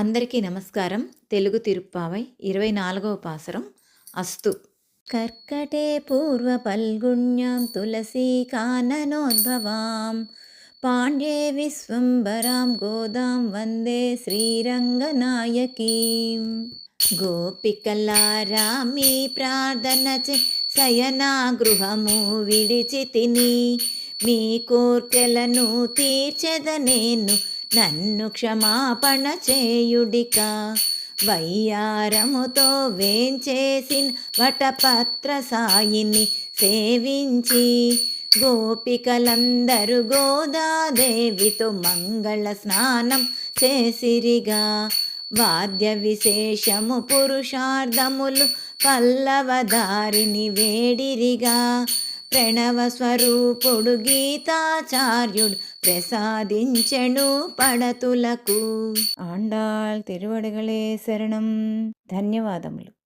అందరికీ నమస్కారం. తెలుగు తిరుప్పావై ఇరవై నాలుగవ పాసరం అస్తు. కర్కటే పూర్వ పల్గుణ్యాం తులసీ కాననోద్భవాం. పాండ్యే విశ్వంబరాం గోదాం వందే శ్రీరంగనాయకీం. గోపికలారామి ప్రార్థన శయనా గృహము విడిచి తిని మీ కోర్కెలను తీర్చెద నేను నన్ను క్షమాపణ చేయుడిక. వయ్యారముతో వేంచేసిన వటపత్ర సాయిని సేవించి. గోపికలందరూ గోదాదేవితో మంగళ స్నానం చేసిరిగా. వాద్య విశేషము పురుషార్థములు పల్లవదారిని వేడిరిగా. ప్రణవ స్వరూపుడు గీతాచార్యుడు ప్రసాదించెను పడతులకు. ఆండాల్ తిరువడగలే శరణం. ధన్యవాదములు.